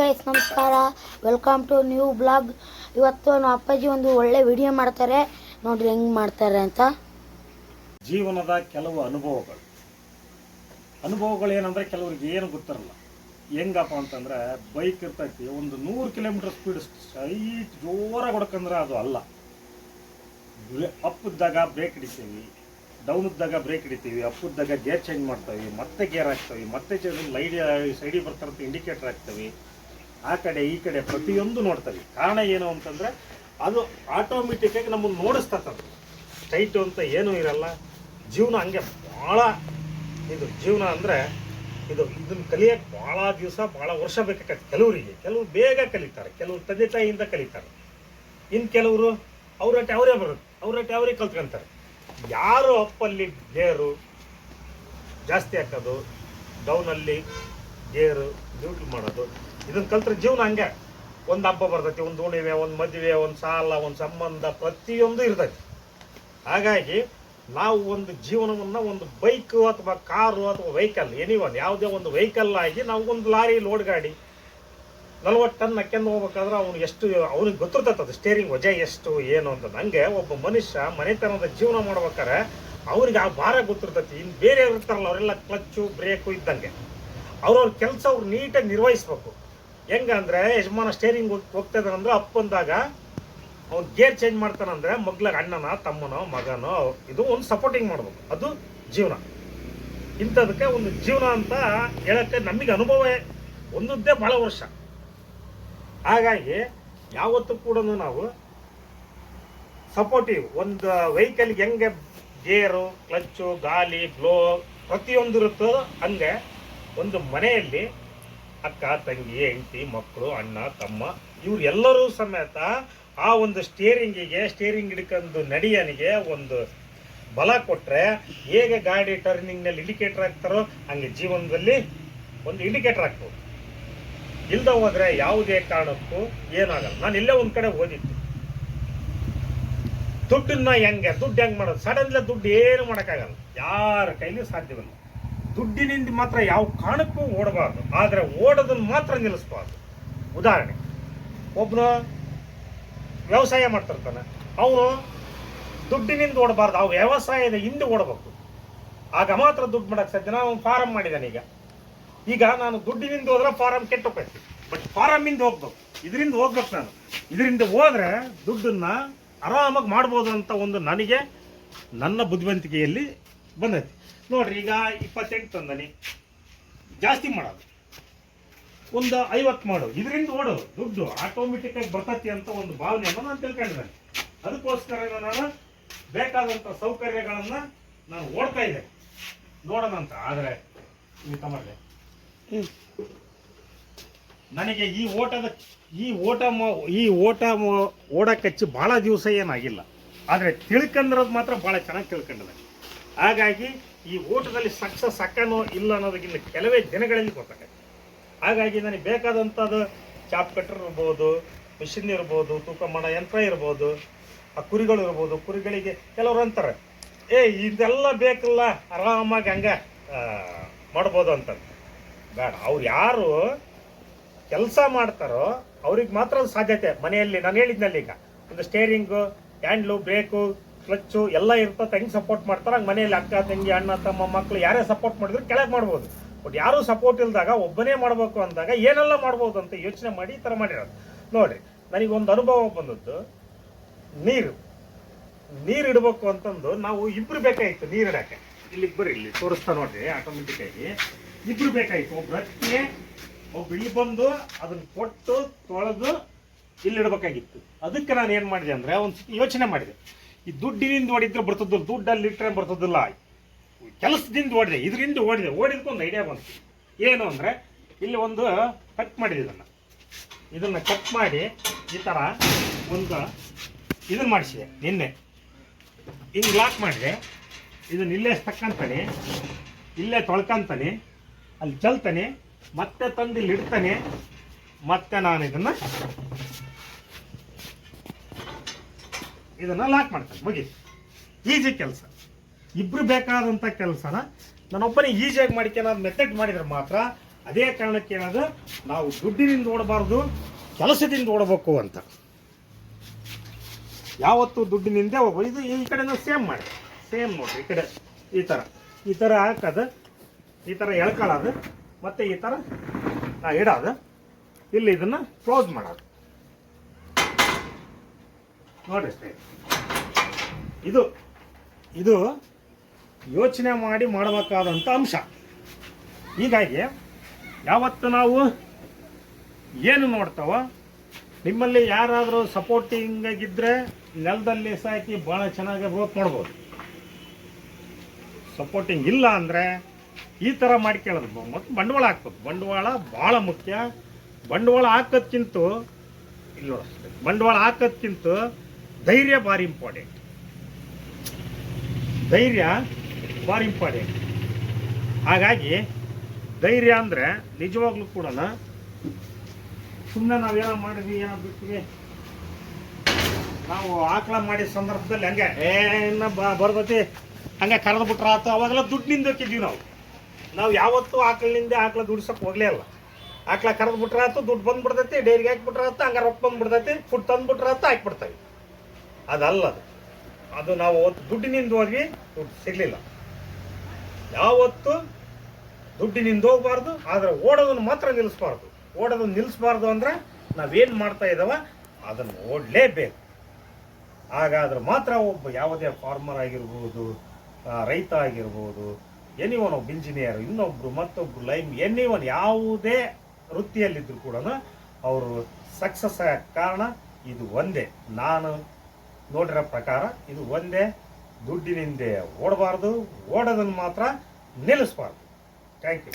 Guys ನಮಸ್ಕಾರ. Welcome to new blog ಇವತ್ತು ನಮ್ಮ ಅಪ್ಪಾಜಿ ಒಂದು ಒಳ್ಳೆ ವಿಡಿಯೋ ಮಾಡ್ತಾರೆ. ನೋಡ್ರಿ ಹೆಂಗ್ ಮಾಡ್ತಾರೆ ಅಂತ. ಜೀವನದ ಕೆಲವು ಅನುಭವಗಳು. ಅನುಭವಗಳು ಏನಂದ್ರೆ ಕೆಲವರಿಗೆ ಏನು ಗೊತ್ತಿರಲ್ಲ. ಹೆಂಗಪ್ಪ ಅಂತಂದ್ರೆ ಬೈಕ್ ಇರ್ತೈತಿ, ಒಂದು ನೂರು ಕಿಲೋಮೀಟರ್ ಸ್ಪೀಡ್ ಸ್ಟ್ರೈಟ್ ಜೋರಾಗಿ ಹೊಡ್ಕಂದ್ರೆ ಅದು ಅಲ್ಲ. ಅಪ್ ಇದ್ದಾಗ ಬ್ರೇಕ್ ಹಿಡಿತೀವಿ ಡೌನ್ ಇದ್ದಾಗ ಬ್ರೇಕ್ ಹಿಡಿತೀವಿ ಅಪ್ ಇದ್ದಾಗ ಗೇರ್ ಚೇಂಜ್ ಮಾಡ್ತೀವಿ, ಮತ್ತೆ ಗೇರ್ ಹಾಕ್ತೀವಿ, ಮತ್ತೆ ಚೇಂಜ್ ಲೈಟ್ ಸೈಡಿಗೆ ಬರ್ತಾರಂತ ಇಂಡಿಕೇಟರ್ ಹಾಕ್ತೀವಿ. ಆ ಕಡೆ ಈ ಕಡೆ ಪ್ರತಿಯೊಂದು ನೋಡ್ತವೆ ಕಾರಣ ಏನು ಅಂತಂದ್ರೆ, ಅದು ಆಟೋಮೆಟಿಕ್ ಆಗಿ ನಮ್ಮನ್ನು ನೋಡಿಸ್ತದೆ ಸ್ಟ್ರೈಟು ಅಂತ ಏನೂ ಇರಲ್ಲ. ಜೀವನ ಹಂಗೆ ಭಾಳ ಇದು, ಜೀವನ ಅಂದರೆ ಇದು, ಇದನ್ನು ಕಲಿಯಕ್ಕೆ ಭಾಳ ದಿವಸ ಭಾಳ ವರ್ಷ ಬೇಕಾಗತ್ತೆ ಕೆಲವರಿಗೆ. ಕೆಲವರು ಬೇಗ ಕಲಿತಾರೆ. ಕೆಲವರು ತಂದೆ ತಾಯಿಯಿಂದ ಕಲಿತಾರೆ. ಇನ್ನು ಕೆಲವರು ಅವ್ರಟ್ಟೆ ಅವರೇ ಬರುತ್ತೆ ಅವ್ರಟ್ಟೆ ಅವರೇ ಕಲ್ತ್ಕೊಂತಾರೆ. ಯಾರು ಅಪ್ಪಲ್ಲಿ ಗೇರು ಜಾಸ್ತಿ ಹಾಕೋದು ಡೌನಲ್ಲಿ ಗೇರು, ಡ್ಯೂಟಿ ಮಾಡೋದು ಇದನ್ನು ಕಲ್ತ್ರ ಜೀವನ ಹಂಗೆ. ಒಂದು ಹಬ್ಬ ಬರ್ತೈತಿ, ಒಂದು ಉಳಿವೆ ಒಂದು ಮದುವೆ, ಒಂದು ಸಾಲ, ಒಂದು ಸಂಬಂಧ, ಪ್ರತಿಯೊಂದು ಇರ್ತೈತಿ. ಹಾಗಾಗಿ ನಾವು ಒಂದು ಜೀವನವನ್ನು ಒಂದು ಬೈಕು ಅಥವಾ ಕಾರು ಅಥವಾ ವೆಹಿಕಲ್ ಎನಿ ಒನ್ ಯಾವುದೇ ಒಂದು ವೆಹಿಕಲ್ ಆಗಿ ನಾವು ಒಂದು ಲಾರಿ ಲೋಡ್ ಗಾಡಿ ನಲ್ವತ್ತು ಟನ್ ಹಾಕ್ಯಂದು ಹೋಗ್ಬೇಕಾದ್ರೆ ಅವ್ನು ಎಷ್ಟು, ಅವ್ನಿಗೆ ಗೊತ್ತಿರ್ತೈತೆ ಅದು ಸ್ಟೇರಿಂಗ್ ವಜೆ ಎಷ್ಟು, ಏನು ಅಂತ. ನನಗೆ ಒಬ್ಬ ಮನುಷ್ಯ ಮನೆತನದ ಜೀವನ ಮಾಡ್ಬೇಕಾರೆ ಅವ್ರಿಗೆ ಆ ಭಾರ ಗೊತ್ತಿರ್ತೈತಿ. ಇನ್ನು ಬೇರೆ ಇರ್ತಾರಲ್ಲ, ಅವರೆಲ್ಲ ಕ್ಲಚ್ಚು, ಬ್ರೇಕು ಇದ್ದಂಗೆ. ಅವ್ರವ್ರ ಕೆಲಸ ಅವ್ರು ನೀಟಾಗಿ ನಿರ್ವಹಿಸ್ಬೇಕು. ಹೆಂಗಂದ್ರೆ ಯಜಮಾನ ಸ್ಟೇರಿಂಗ್ ಹೋಗ್ತಾ ಇದ್ದಾನಂದ್ರೆ ಅಪ್ ಬಂದಾಗ ಅವ್ನು ಗೇರ್ ಚೇಂಜ್ ಮಾಡ್ತಾನಂದ್ರೆ ಮಗ್ಲಾಗ ಅಣ್ಣನ, ತಮ್ಮನೋ, ಮಗನೋ ಇದು ಒಂದು ಸಪೋರ್ಟಿಂಗ್ ಮಾಡ್ಬೇಕು. ಅದು ಜೀವನ. ಇಂಥದಕ್ಕೆ ಒಂದು ಜೀವನ ಅಂತ ಹೇಳಕ್ಕೆ ನಮಗೆ ಅನುಭವ ಒಂದುದ್ದೇ ಭಾಳ ವರ್ಷ. ಹಾಗಾಗಿ ಯಾವತ್ತೂ ಕೂಡ ನಾವು ಸಪೋರ್ಟಿವ್ ಒಂದು ವೆಹಿಕಲ್ಗೆ ಹೆಂಗೆ ಗೇರು ಕ್ಲಚ್ಚು ಗಾಲಿ ಬ್ಲೋ ಪ್ರತಿಯೊಂದು ಇರುತ್ತೋ ಹಂಗೆ ಒಂದು ಮನೆಯಲ್ಲಿ ಅಕ್ಕ, ತಂಗಿ, ಹೆಂಡತಿ, ಮಕ್ಕಳು, ಅಣ್ಣ, ತಮ್ಮ ಇವರೆಲ್ಲರೂ ಸಮೇತ ಆ ಒಂದು ಸ್ಟೇರಿಂಗಿಗೆ ಸ್ಟೇರಿಂಗ್ ಹಿಡ್ಕೊಂಡು ನಡಿಯನಿಗೆ ಒಂದು ಬಲ ಕೊಟ್ಟರೆ ಹೇಗೆ ಗಾಡಿ ಟರ್ನಿಂಗ್ನಲ್ಲಿ ಇಂಡಿಕೇಟರ್ ಆಗ್ತಾರೋ ಹಂಗೆ ಜೀವನದಲ್ಲಿ ಒಂದು ಇಂಡಿಕೇಟರ್ ಆಗ್ತವೆ ಇಲ್ದ ಹೋದರೆ ಯಾವುದೇ ಕಾರಣಕ್ಕೂ ಏನಾಗಲ್ಲ. ನಾನು ಇಲ್ಲೇ ಒಂದು ಕಡೆ ಓದಿತ್ತು ದುಡ್ಡನ್ನ ಹೆಂಗೆ, ದುಡ್ಡು ಹೆಂಗೆ ಮಾಡೋದು? ಸಡನ್ಲಿ ದುಡ್ಡು ಏನು ಮಾಡೋಕ್ಕಾಗಲ್ಲ. ಯಾರ ಕೈಲಿ ಸಾಧ್ಯವಿಲ್ಲ. ದುಡ್ಡಿನಿಂದ ಮಾತ್ರ ಯಾವ ಕಾರಣಕ್ಕೂ ಓಡಬಾರ್ದು. ಆದರೆ ಓಡೋದನ್ನು ಮಾತ್ರ ನಿಲ್ಲಿಸ್ಬಾರ್ದು. ಉದಾಹರಣೆ ಒಬ್ಬನು ವ್ಯವಸಾಯ ಮಾಡ್ತಿರ್ತಾನೆ. ಅವನು ದುಡ್ಡಿನಿಂದ ಓಡಬಾರ್ದು ಆ ವ್ಯವಸಾಯದ ಹಿಂದೆ ಓಡಬೇಕು. ಆಗ ಮಾತ್ರ ದುಡ್ಡು ಮಾಡಕ್ಕೆ ಸಾಧ್ಯ. ನಾನು ಫಾರಂ ಮಾಡಿದ್ದಾನೆ ಈಗ. ಈಗ ನಾನು ದುಡ್ಡಿನಿಂದ ಹೋದ್ರೆ ಫಾರಮ್ ಹೋಗ್ತೀನಿ ಬಟ್ ಫಾರಮ್ಮಿಂದ ಹೋಗ್ಬೇಕು. ಇದರಿಂದ ಹೋಗ್ಬೇಕು ನಾನು. ಇದರಿಂದ ಹೋದ್ರೆ ದುಡ್ಡನ್ನ ಆರಾಮಾಗಿ ಮಾಡ್ಬೋದು ಅಂತ ಒಂದು ನನಗೆ, ನನ್ನ ಬುದ್ಧಿವಂತಿಕೆಯಲ್ಲಿ ಬಂದೈತಿ. ನೋಡ್ರಿ ಈಗ ಇಪ್ಪತ್ತೆಂಟು ತಂದನಿ. ಜಾಸ್ತಿ ಮಾಡೋದು. ಒಂದು ಐವತ್ತು ಮಾಡು. ಇದರಿಂದ ಓಡು. ದುಡ್ಡು ಆಟೋಮೆಟಿಕ್ ಆಗಿ ಬರ್ತತಿ ಅಂತ ಒಂದು ಭಾವನೆಯನ್ನು ನಾನು ತಿಳ್ಕೊಂಡಿದ್ದೇನೆ. ಅದಕ್ಕೋಸ್ಕರ ನಾನು ಬೇಕಾದಂಥ ಸೌಕರ್ಯಗಳನ್ನು ನಾನು ಓಡ್ತಾ ಇದ್ದೆ ನೋಡೋಣ ಅಂತ. ಆದರೆ ಈ ತಮ್ಮಲ್ಲಿ ನನಗೆ ಈ ಓಟದ ಈ ಓಟ ಈ ಓಟ ಮ- ಓಡಕ್ಕೆ ಹಚ್ಚಿ ಭಾಳ ದಿವಸ ಏನಾಗಿಲ್ಲ. ಆದರೆ ತಿಳ್ಕೊಂಡಿರೋದು ಮಾತ್ರ ಭಾಳ ಚೆನ್ನಾಗಿ ತಿಳ್ಕೊಂಡಿದೆ ಹಾಗಾಗಿ ಈ ಓಟದಲ್ಲಿ ಸಕ್ಸಸ್ ಅಕ್ಕನೋ ಇಲ್ಲ ಅನ್ನೋದಕ್ಕಿಂತ ಕೆಲವೇ ದಿನಗಳಲ್ಲಿ ಗೊತ್ತಾಗುತ್ತೆ ಹಾಗಾಗಿ ನನಗೆ ಬೇಕಾದಂಥದ್ದು ಚಾಪ್ ಕಟ್ಟರ್ ಇರ್ಬೋದು ಮಿಷಿನ್ ಇರ್ಬೋದು, ತೂಕ ಮಾಡೋ ಯಂತ್ರ ಇರ್ಬೋದು, ಆ ಕುರಿಗಳು ಇರ್ಬೋದು, ಕುರಿಗಳಿಗೆ ಕೆಲವರು ಅಂತಾರೆ, ಏ, ಇದೆಲ್ಲ ಬೇಕಲ್ಲ, ಆರಾಮಾಗಿ ಹಂಗೆ ಮಾಡ್ಬೋದು ಅಂತಂದು. ಬೇಡ, ಅವ್ರು ಯಾರು ಕೆಲಸ ಮಾಡ್ತಾರೋ ಅವ್ರಿಗೆ ಮಾತ್ರ ಸಾಧ್ಯತೆ. ಮನೆಯಲ್ಲಿ, ನಾನು ಹೇಳಿದ್ನಲ್ಲಿ ಈಗ, ಒಂದು ಸ್ಟೇರಿಂಗು ಹ್ಯಾಂಡ್ಲು ಬ್ರೇಕು ಕ್ಲಚ್ಚು ಎಲ್ಲ ಇರ್ತದೆ ಹೆಂಗೆ ಸಪೋರ್ಟ್ ಮಾಡ್ತಾರೆ, ಹಂಗೆ ಮನೆಯಲ್ಲಿ ಅಕ್ಕ, ತಂಗಿ, ಅಣ್ಣ, ತಮ್ಮ ಮಕ್ಕಳು ಯಾರೇ ಸಪೋರ್ಟ್ ಮಾಡಿದ್ರು ಕೆಳಗೆ ಮಾಡ್ಬೋದು. ಬಟ್ ಯಾರೂ ಸಪೋರ್ಟ್ ಇಲ್ದಾಗ ಒಬ್ಬನೇ ಮಾಡಬೇಕು ಅಂದಾಗ ಏನೆಲ್ಲ ಮಾಡ್ಬೋದು ಅಂತ ಯೋಚನೆ ಮಾಡಿ ಈ ಥರ ಮಾಡಿರೋದು. ನೋಡ್ರಿ ನನಗೊಂದು ಅನುಭವ ಬಂದದ್ದು. ನೀರು. ನೀರು ಇಡಬೇಕು ಅಂತಂದು ನಾವು ಇಬ್ಬರು ಬೇಕಾಗಿತ್ತು ನೀರು ಇಡಕ್ಕೆ. ಇಲ್ಲಿ ಬರ್ರಿ, ಇಲ್ಲಿ ತೋರಿಸ್ತಾ ನೋಡ್ರಿ ಆಟೋಮೆಟಿಕ್ ಆಗಿ. ಇಬ್ರು ಬೇಕಾಗಿತ್ತು ಒಬ್ರು ಹತ್ತಿ ಇಲ್ಲಿ ಬಂದು ಅದನ್ನ ಕೊಟ್ಟು ತೊಳೆದು ಇಲ್ಲಿ ಇಡಬೇಕಾಗಿತ್ತು. ಅದಕ್ಕೆ ನಾನು ಏನು ಮಾಡಿದೆ ಅಂದ್ರೆ ಒಂದು ಯೋಚನೆ ಮಾಡಿದೆ. ಈ ದುಡ್ಡಿನಿಂದ ಓಡಿದ್ರೆ ಬರ್ತದಿಲ್ಲ ದುಡ್ಡಲ್ಲಿ ಇಟ್ಟರೆ ಬರ್ತದಿಲ್ಲ ಕೆಲಸದಿಂದ ಓಡಿದೆ ಇದರಿಂದ ಓಡಿದೆ ಓಡಿದ್ಕೊಂದು ಐಡಿಯಾ ಬಂತು. ಏನು ಅಂದರೆ, ಇಲ್ಲಿ ಒಂದು ಕಟ್ ಮಾಡಿದೆ ಇದನ್ನು. ಇದನ್ನು ಕಟ್ ಮಾಡಿ ಈ ಥರ ಒಂದು ಇದನ್ನು ಮಾಡಿಸಿದೆ, ನಿನ್ನೆ. ಹಿಂಗೆ ಲಾಕ್ ಮಾಡಿದೆ. ಇದನ್ನು ಇಲ್ಲೇ ತಕ್ಕಂತಾನೆ ಇಲ್ಲೇ ತೊಳ್ಕೊಂತಾನೆ, ಅಲ್ಲಿ ಚಲ್ತಾನೆ, ಮತ್ತೆ ತಂದು ಇಲ್ಲಿ ಇಡ್ತಾನೆ, ಮತ್ತೆ ನಾನು ಇದನ್ನು ಇದನ್ನು ಲಾಕ್ ಮಾಡ್ತಾರೆ ಮುಗಿ ಈಜಿ ಕೆಲಸ. ಇಬ್ರು ಬೇಕಾದಂಥ ಕೆಲಸನ ನಾನೊಬ್ಬನೇ ಈಜಿಯಾಗಿ ಮಾಡ್ಕೊಳ್ಳೋದು ಮೆಥಡ್ ಮಾಡಿದ್ರೆ ಮಾತ್ರ ಅದೇ ಕಾರಣಕ್ಕೆ ಏನಾದ್ರು ನಾವು ದುಡ್ಡಿನಿಂದ ಓಡಬಾರ್ದು, ಕೆಲಸದಿಂದ ಓಡಬೇಕು ಅಂತ. ಯಾವತ್ತು ದುಡ್ಡಿನಿಂದ ಹೋಗ್ಬೋದು ಇದು ಈ ಕಡೆನೂ ಸೇಮ್ ಮಾಡಿ. ಸೇಮ್ ನೋಡಿರಿ, ಈ ಕಡೆ. ಈ ಥರ ಈ ಥರ ಹಾಕೋದು. ಈ ಥರ ಎಳ್ಕೊಳ್ಳೋದು ಮತ್ತು ಈ ಥರ ಇಡೋದು. ಇಲ್ಲಿ ಇದನ್ನು ಕ್ಲೋಸ್ ಮಾಡೋದು. ಸ್ನೇಹಿತರೆ. ಇದು ಇದು ಯೋಚನೆ ಮಾಡಿ ಮಾಡಬೇಕಾದಂಥ ಅಂಶ. ಹೀಗಾಗಿ ಯಾವತ್ತು ನಾವು ಏನು ನೋಡ್ತಾವ, ನಿಮ್ಮಲ್ಲಿ ಯಾರಾದರೂ ಸಪೋರ್ಟಿಂಗ್ ಆಗಿದ್ದರೆ ನೆಲದಲ್ಲಿ ಸಾಕಿ ಭಾಳ ಚೆನ್ನಾಗಿ ಗ್ರೋತ್ ಮಾಡ್ಬೋದು ಸಪೋರ್ಟಿಂಗ್ ಇಲ್ಲ ಅಂದರೆ ಈ ಥರ ಮಾಡ್ಕೊಳ್ಳೋದು ಮತ್ತು ಬಂಡವಾಳ ಹಾಕ್ಬೇಕು. ಬಂಡವಾಳ ಭಾಳ ಮುಖ್ಯ. ಬಂಡವಾಳ ಹಾಕೋದ್ಕಿಂತ, ಇಲ್ಲ ನೋಡಿ ಬಂಡವಾಳ ಹಾಕೋದ್ಕಿಂತ ಧೈರ್ಯ ಭಾರಿ ಇಂಪಾರ್ಟೆಂಟ್ ಧೈರ್ಯ ಭಾರಿ ಇಂಪಾರ್ಟೆಂಟ್ ಹಾಗಾಗಿ ಧೈರ್ಯ ಅಂದರೆ ನಿಜವಾಗ್ಲೂ ಕೂಡ ಸುಮ್ಮನೆ ನಾವೇನೋ ಮಾಡಿದ್ವಿ, ಏನೋ ಬಿಟ್ವಿ. ನಾವು ಆಕಳ ಮಾಡಿದ ಸಂದರ್ಭದಲ್ಲಿ ಹಂಗೆ ಏನ ಬರ್ತೈತಿ. ಹಂಗೆ ಕರೆದು ಬಿಟ್ರ ಆತು. ಅವಾಗೆಲ್ಲ ದುಡ್ಡು ನಿಂದಕ್ಕಿದ್ವಿ ನಾವು. ನಾವು ಯಾವತ್ತೂ ಆಕಳಿನಿಂದ ಆಕಳ ದುಡ್ಸಕ್ಕೆ ಹೋಗಲೇ ಇಲ್ಲ. ಆಕಳ ಕರೆದು ಬಿಟ್ರ ಆತು, ದುಡ್ಡು ಬಂದ್ಬಿಡ್ತೈತಿ, ಡೈರಿಗೆ ಹಾಕಿಬಿಟ್ರ ಆತು, ಹಂಗೆ ರೊಕ್ಕ ಬಂದ್ಬಿಡ್ತೈತಿ, ಫುಡ್ ತಂದ್ಬಿಟ್ರ ಆತು ಹಾಕ್ಬಿಡ್ತೇವೆ ಅದಲ್ಲ ಅದು. ನಾವು ಅವತ್ತು ದುಡ್ಡಿನಿಂದ ಹೋಗಿ ದುಡ್ಡು ಸಿಗಲಿಲ್ಲ. ಯಾವತ್ತು ದುಡ್ಡಿನಿಂದ ಹೋಗ್ಬಾರ್ದು, ಆದರೆ ಓಡೋದನ್ನು ಮಾತ್ರ ನಿಲ್ಲಿಸ್ಬಾರ್ದು. ಓಡೋದನ್ನು ನಿಲ್ಲಿಸ್ಬಾರ್ದು ಅಂದ್ರೆ ನಾವೇನು ಮಾಡ್ತಾ ಇದ್ದಾವ ಅದನ್ನು ಓಡಲೇಬೇಕು. ಹಾಗಾದ್ರೆ ಮಾತ್ರ ಒಬ್ಬ ಯಾವುದೇ ಫಾರ್ಮರ್ ಆಗಿರ್ಬೋದು ರೈತ ಆಗಿರ್ಬೋದು ಎನಿ ಒನ್ ಒಬ್ಬ ಇಂಜಿನಿಯರ್ ಇನ್ನೊಬ್ರು, ಮತ್ತೊಬ್ರು ಲೈನ್ ಎನಿವನ್ ಯಾವುದೇ ವೃತ್ತಿಯಲ್ಲಿದ್ದರೂ ಕೂಡ ಅವರು ಸಕ್ಸಸ್ ಆಗ ಕಾರಣ ಇದು ಒಂದೇ. ನಾನು ನೋಡಿರೋ ಪ್ರಕಾರ ಇದು ಒಂದೇ ದುಡ್ಡಿನಿಂದ ಓಡಬಾರ್ದು ಓಡೋದನ್ನು ಮಾತ್ರ ನಿಲ್ಲಿಸ್ಬಾರ್ದು. Thank you